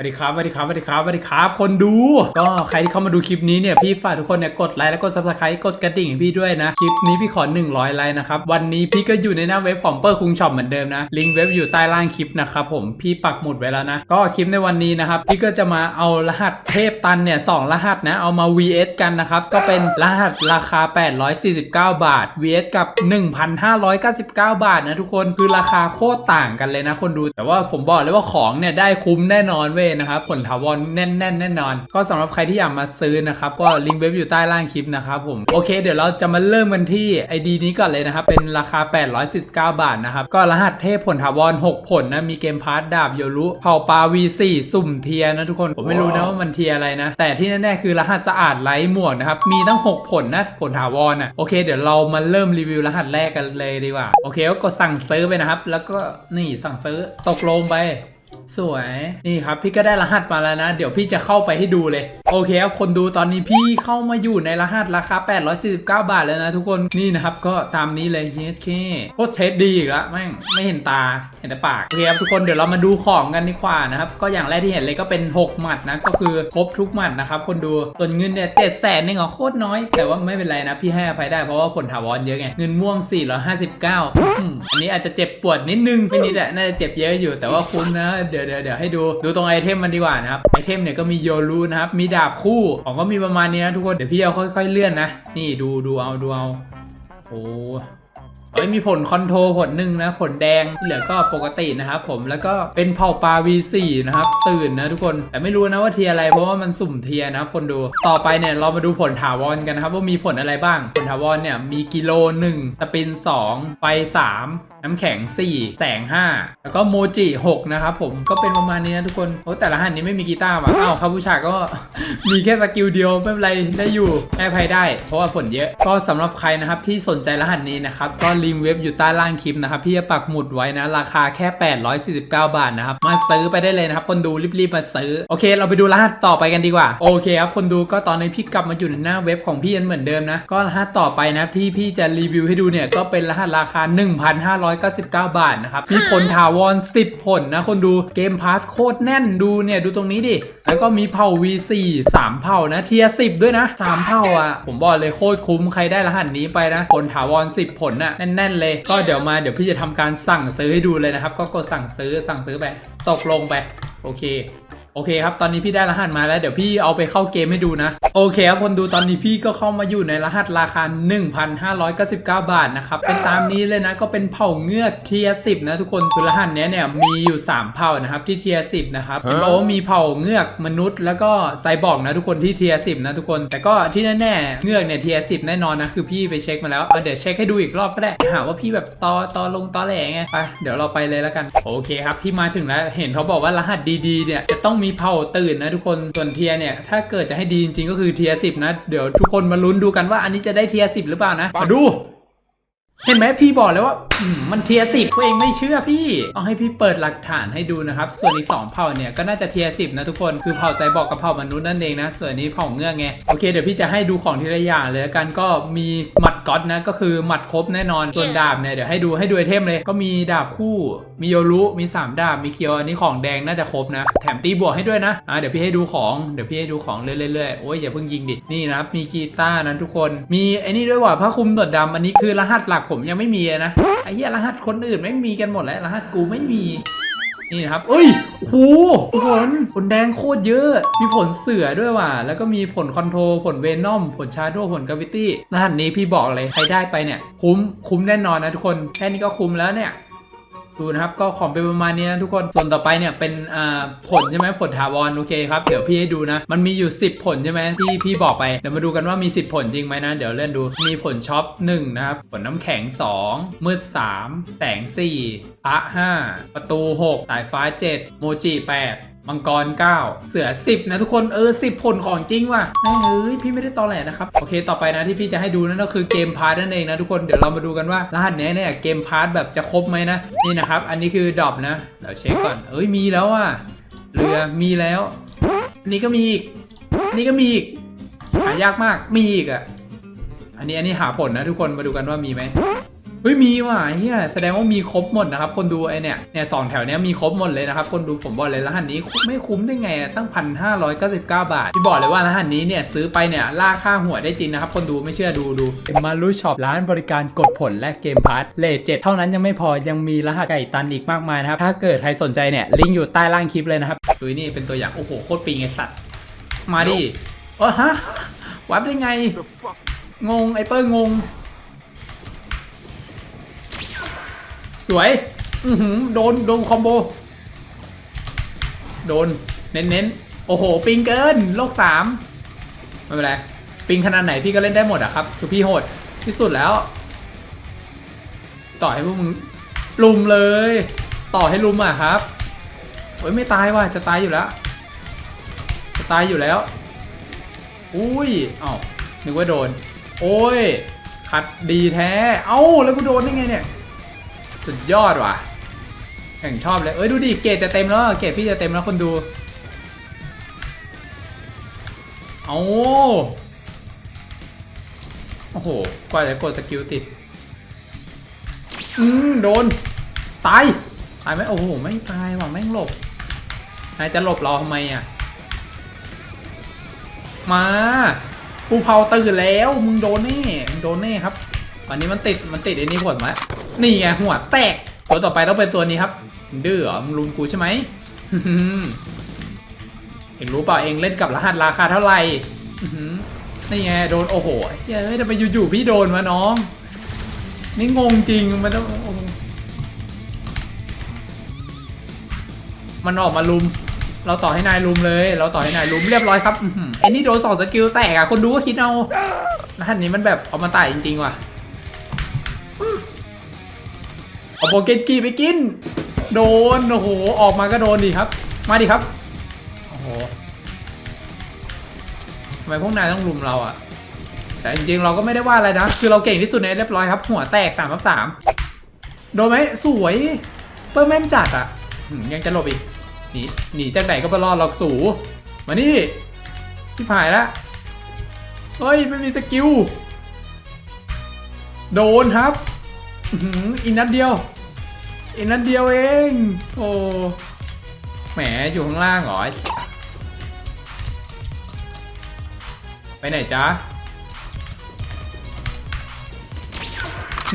สวัสดีครับสวัสดีครับสวัสดีครับสวัสดีครับ คนดู ก็ใครที่เข้ามาดูคลิปนี้เนี่ยพี่ฝากทุกคนเนี่ยกดไลค์และกด subscribe กดกระดิ่งให้พี่ด้วยนะ คลิปนี้พี่ขอ 100 ไลค์นะครับ วันนี้พี่ก็อยู่ในหน้าเว็บของเปอร์คุงช็อปเหมือนเดิมนะ ลิงก์เว็บอยู่ใต้ล่างคลิปนะครับผมพี่ปักหมุดไว้แล้วนะ ก็คลิปในวันนี้นะครับ พี่ก็จะมาเอารหัสเทพตันเนี่ยสองรหัสนะเอามา vs กันนะครับก็เป็นรหัสราคา 849 บาท vs กับ 1,599 บาทนะทุกคนคือราคาโคตรต่างกันเลยนะคนดู แต่ว่าผมบอกเลยว่าของเนี่ยได้คุ้มแน่นอนเว้ยนะครับผลถาวรแน่นๆแน่นอน ก็สำหรับใครที่อยากมาซื้อนะครับก็ลิงก์เว็บอยู่ใต้ล่างคลิปนะครับผมโอเค เดี๋ยวเราจะมาเริ่มกันที่ ID นี้ก่อนเลยนะครับเป็นราคา 819 บาทนะครับก็รหัสเทพผลถาวร6 ผลนะมีเกมพาร์ทดาบโยรุเผ่าปลา V4 สุ่มเทียร์นะทุกคนผมไม่รู้นะว่ามันเทียร์อะไรนะ แต่ที่แน่ๆคือรหัสสะอาดไร้หมวกนะครับมีตั้ง 6 ผลนะผลถาวรอะโอเค เดี๋ยวเรามาเริ่มรีวิวรหัสแรกกันเลยดีกว่าโอเคก็กดสั่งซื้อไปนะครับ แล้วก็นี่สั่งซื้อตกลงไป สวย นี่ครับพี่ก็ได้รหัสมาแล้วนะ เดี๋ยวพี่จะเข้าไปให้ดูเลย โอเคครับคนดูตอนนี้พี่เข้ามาอยู่ในรหัสราคา 849 บาทแล้วนะทุกคนนี่นะครับก็ตามนี้เลยเฮ้ยเคโคตรเทสดีอีกแล้วแม่งไม่เห็นตาเห็นแต่ปากโอเคครับทุกคนเดี๋ยวเรามาดูของกันดีกว่านะครับก็อย่างแรกที่เห็นเลยก็เป็น 6 หมัดนะก็คือครบทุกหมัดนะครับคนดูส่วนเงินเนี่ยเจ็ดแสนนึงเหรอโคตรน้อย แต่ว่าไม่เป็นไรนะพี่ให้อภัยได้เพราะว่าผลถาวรเยอะไงเงินม่วง 459อันนี้อาจจะเจ็บปวดนิดนึงไม่นิดแหละน่าจะเจ็บเยอะอยู่แต่ว่าคุ้มนะเดี๋ยวเดี๋ยวเดี๋ยวให้ดูดูตรงไอเทมมันดีกว่านะครับไอเทมเนี่ยก็มีโยรูนะครับมีดาบคู่ของก็มีประมาณนี้นะทุกคนเดี๋ยวพี่เอาค่อย ๆ เลื่อนนะ นี่ดูดูเอาดูเอาโอ้ เอ้ยมีผลคอนโทรผลหนึ่งนะผลแดงที่เหลือก็ปกตินะครับผมแล้วก็เป็นเผ่าปลา V4 นะครับ ตื่นนะทุกคนแต่ไม่รู้นะว่าเทียอะไร เพราะว่ามันสุ่มเทียนะครับคนดูต่อไปเนี่ยเรามาดูผลถาวรกันนะครับ ว่ามีผลอะไรบ้าง ผลถาวรเนี่ยมีกิโล1สปิน 2 ไฟ 3 น้ำแข็ง 4 แสง 5 แล้วก็โมจิ 6 นะครับผมก็เป็นประมาณนี้นะทุกคนโอ้แต่ละหันนี้ไม่มีกีตาร์ว่ะอ้าวคาบูชาก็มีแค่สกิลเดียวไม่เป็นไรได้อยู่ให้อภัยได้ เพราะว่าผลเยอะก็สำหรับใครนะครับที่สนใจรหัสนี้นะครับก็ลิงก์เว็บอยู่ใต้ล่างคลิปนะครับพี่จะปักหมุดไว้นะ ราคาแค่ 849 บาทนะครับ มาซื้อไปได้เลยนะครับ คนดูรีบๆมาซื้อ โอเค เราไปดูรหัสต่อไปกันดีกว่า โอเคครับคนดูก็ตอนนี้พี่กลับมาอยู่ในหน้าเว็บของพี่ยันเหมือนเดิมนะ ก็รหัสต่อไปนะที่พี่จะรีวิวให้ดูเนี่ยก็เป็นรหัสราคา 1,599 บาทนะครับมีผลถาวร10 ผลนะคนดูเกมพาร์ทโคตรแน่นดูเนี่ยดูตรงนี้ดิ แล้วก็มีเผ่า V4 3 เผ่านะ เทียร์10ด้วยนะ 3 เผ่าอะ ผมบอกเลยโคตรคุ้มใครได้รหัสนี้ไปนะ ผลถาวร 10 ผลน่ะ แน่น ๆ เลย ก็เดี๋ยวมาเดี๋ยวพี่จะทำการสั่งซื้อให้ดูเลยนะครับ ก็กดสั่งซื้อสั่งซื้อไป ตกลงไป โอเค โอเคครับ ตอนนี้พี่ได้รหัสมาแล้ว เดี๋ยวพี่เอาไปเข้าเกมให้ดูนะ โอเคครับคนดูตอนนี้พี่ก็เข้ามาอยู่ในรหัสราคา 1,599 บาทนะครับ เป็นตามนี้เลยนะ ก็เป็นเผ่าเงือกเทียสิบนะทุกคน คือรหัสเนี้ยเนี่ยมีอยู่ 3 เผ่านะครับที่เทียสิบนะครับเห็นบอกว่ามีเผ่าเงือกมนุษย์ แล้วก็ไซบอร์กนะทุกคนที่เทียสิบนะทุกคน แต่ก็ที่แน่ๆเงือกเนี่ยเทียสิบแน่นอนนะคือพี่ไปเช็คมาแล้วเอาเดี๋ยวเช็คให้ดูอีกรอบก็ได้หาว่าพี่แบบตอตอลงตอแหลไงไปเดี๋ยวเราไปเลยแล้วกัน โอเคครับพี่มาถึงแล้วเห็นเขาบอกว่ารหัสดีๆเนี่ยจะต้องมีีเผ่าตื่นนะทุกคนส่วนเทียเนี่ยถ้าเกิดจะให้ดีจริงๆก็คือเทียสิบนะเดี๋ยวทุกคนมาลุ้นดูกันว่าอันนี้จะได้เทียสิบหรือเปล่านะมาดู เห็นไหมพี่บอกแล้วว่า มันเทียสิบตัวเองไม่เชื่อพี่ต้องให้พี่เปิดหลักฐานให้ดูนะครับ ส่วนอีกสองเผ่าเนี่ยก็น่าจะเทียสิบนะทุกคน คือเผ่าไซบอร์กกับเผ่ามนุษย์นั่นเองนะ ส่วนนี้เผ่าเงือกไง โอเคเดี๋ยวพี่จะให้ดูของทีละอย่างเลยละกันก็มีหมัดก๊อตนะ ก็คือหมัดครบแน่นอน ส่วนดาบเนี่ยเดี๋ยวให้ดูให้ดูไอเทมเลย ก็มีดาบคู่ มีโยรุ มีสามดาบ มีเคียวอันนี้ของแดงน่าจะครบนะ แถมตีบวกให้ด้วยนะ อ่าเดี๋ยวพี่ให้ดูของ เดี๋ยวพี่ให้ดูของเรื่อยๆโอ้ยอย่าเพิ่งยิงดิ นี่นะครับ มีกีตาร์นะทุกคน มีไอ้นี่ด้วยว่ะผ้าคลุมตรวจดำอันนี้คือรหัสหลักผมยังไม่มีนะไอเหี้ยรหัสคนอื่นไม่มีกันหมดแล้วรหัสกูไม่มีนี่นะครับเอ้ยโอ้โหผลผลแดงโคตรเยอะ มีผลเสือด้วยว่ะ แล้วก็มีผลคอนโทรลผลเวนอม ผลชาร์โดผลกราวิตี้รหัสนี้พี่บอกเลย ใครได้ไปเนี่ย คุ้ม คุ้มแน่นอนนะทุกคน แค่นี้ก็คุ้มแล้วเนี่ย ดูนะครับก็ของเป็นประมาณนี้นะทุกคนส่วนต่อไปเนี่ยเป็นอ่าผลใช่ไหมผลถาวรโอเคครับเดี๋ยวพี่ให้ดูนะ มันมีอยู่ 10 ผลใช่ไหมที่พี่บอกไปเดี๋ยวมาดูกันว่ามี 10 ผลจริงไหมนะ เดี๋ยวเล่นดูมีผลช็อป1นะครับผลน้ำแข็ง 2 มืด 3 แสง4พระ5ประตู 6 สายฟ้า 7 โมจิ8 มังกร 9 เสือ 10 นะทุกคนเออ 10 ผลของจริงว่ะแม่เอ้ยพี่ไม่ได้ตอแหลนะครับ โอเคต่อไปนะที่พี่จะให้ดูนั่นก็คือเกมพาร์ทนั่นเองนะทุกคนเดี๋ยวเรามาดูกันว่ารหัสเนี้ยเนี่ยเกมพาร์ทแบบจะครบไหมนะ นี่นะครับ อันนี้คือดรอปนะเดี๋ยวเช็คก่อน เอ้ยมีแล้วอะเรือมีแล้วนนี้ก็มีอีกนนี้ก็มีอีกหายากมากมีอีกอะอันนี้อันนี้หาผลนะทุกคนมาดูกันว่ามีไหม เฮ้ยมีว่ะเฮียแสดงว่ามีครบหมดนะครับคนดูไอเนี่ยเนี่ยสองแถวเนี้ยมีครบหมดเลยนะครับคนดูผมบอกเลยรหัสนี้ไม่คุ้มได้ไงอะตั้งพันห้าร้อยเก้าสิบเก้าบาท ที่บอกเลยว่ารหัสนี้เนี่ยซื้อไปเนี่ยล่าค่าหัวได้จริงนะครับคนดูไม่เชื่อดูดูมารูช็อปร้านบริการกดผลและเกมพาร์ทเลทเจ็ดเท่านั้นยังไม่พอยังมีรหัสไก่ตันอีกมากมายนะครับถ้าเกิดใครสนใจเนี่ยลิงก์อยู่ใต้ล่างคลิปเลยนะครับดูนี่เป็นตัวอย่างโอ้โหโคตรปิงไอสัตว์มาดิเออฮะวับได้ไง The fuck? งงไอเปอร์งง สวย อือหือโดน โดนคอมโบ โดน เน้นเน้นโอ้โห ปิงเกิน โลกสามไม่เป็นไร ปิงขนาดไหนพี่ก็เล่นได้หมดอะครับ คือพี่โหดที่สุดแล้ว ต่อให้พวกมึงลุมเลย ต่อให้ลุมอะครับโอ้ยไม่ตายว่ะ จะตายอยู่แล้ว จะตายอยู่แล้ว อุ้ยเอ้านึกว่าโดน โอ้ย ขัดดีแท้ เอ้า แล้วกูโดนได้ไงเนี่ย สุดยอดว่ะแข่งชอบเลยเอ้ยดูดิเกรดจะเต็มแล้วเกรดพี่จะเต็มแล้วคนดูเอาโอ้โหกว่าจะกดสกิลติดอืมโดนตายตายไหมโอ้โหไม่ตายว่ะแม่งหลบนายจะหลบรอทำไมอะมากูเผาตื่นแล้วมึงโดนแน่มึงโดนแน่ครับ ตอนนี้มันติดมันติดไอ้นี่ผลมานี่ไงหัวแตกตัวต่อไปต้องเป็นตัวนี้ครับดื้อเหรอมึงลุมกูใช่ไหมเองรู้เปล่าเองเล่นกับรหัสราคาเท่าไหร่นี่ไงโดนโอ้โหเฮ้ยทำไมอยู่ๆพี่โดนวะน้อง นี่งงจริงมันต้องมันออกมาลุม เราต่อให้นายลุมเลย เราต่อให้นายลุมเรียบร้อยครับไอ้นี่โดนสองสกิลแตกอะคนดูก็คิดเอารหัสนี้มันแบบเอามาตายจริงๆว่ะ เอาโปเกตกีไปกิน โดน โอ้โห ออกมาก็โดนดิครับ มาดิครับ โอ้โหทำไมพวกนายต้องลุมเราอะแต่จริงๆ เราก็ไม่ได้ว่าอะไรนะ คือเราเก่งที่สุดในเรียบร้อยครับ หัวแตกสามทับสามโดนไหมสวยเปอร์แมนจัดอะยังจะหลบอีก หนีหนีจากไหนก็ไปรอดหรอกสูมานี่ชิบหายล้วเฮ้ย ไม่มีสกิล โดนครับ อีกนัดเดียว อีกนัดเดียวเอง โอ้ แหมอยู่ข้างล่างเหรอ ไปไหนจ๊ะ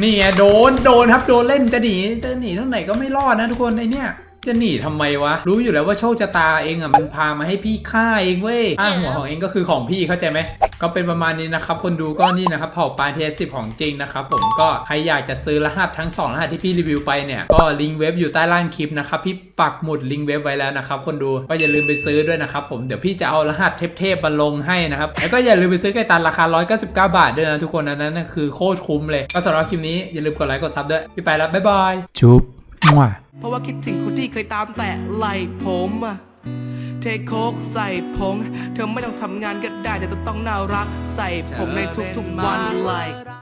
นี่ไงโดน โดนครับ โดนเล่นจะหนี จะหนีเท่าไหร่ก็ไม่รอดนะทุกคนไอเนี้ย จะหนีทำไมวะ รู้อยู่แล้วว่าโชคชะตาเองอะมันพามาให้พี่ฆ่าเองเว้ยอ้าหัวของเองก็คือของพี่เข้าใจไหมก็เป็นประมาณนี้นะครับคนดูก็นี่นะครับเผ่าปลาเทสสิบของจริงนะครับผมก็ใครอยากจะซื้อรหัสทั้ง 2 รหัสที่พี่รีวิวไปเนี่ยก็ลิงก์เว็บอยู่ใต้ล่างคลิปนะครับพี่ปักหมุดลิงก์เว็บไว้แล้วนะครับคนดูก็อย่าลืมไปซื้อด้วยนะครับผมเดี๋ยวพี่จะเอารหัสเทพๆมาลงให้นะครับแล้วก็อย่าลืมไปซื้อไก่ตันราคา 199 บาทด้วยนะทุกคนอันนั้นนะคือโคตรคุ้มเลยก็สำหรับคลิปนี้อย่าลืมกดไลค์กดซับด้วยพี่ไปแล้วบ๊ายบายจุ๊บมั่ว เพราะว่าคิดถึงคนที่เคยตามแต่ไหลผมอะเทโคกใส่ผง เธอไม่ต้องทำงานก็ได้แต่ต้องน่ารัก ใส่ผมในทุกๆวันไหล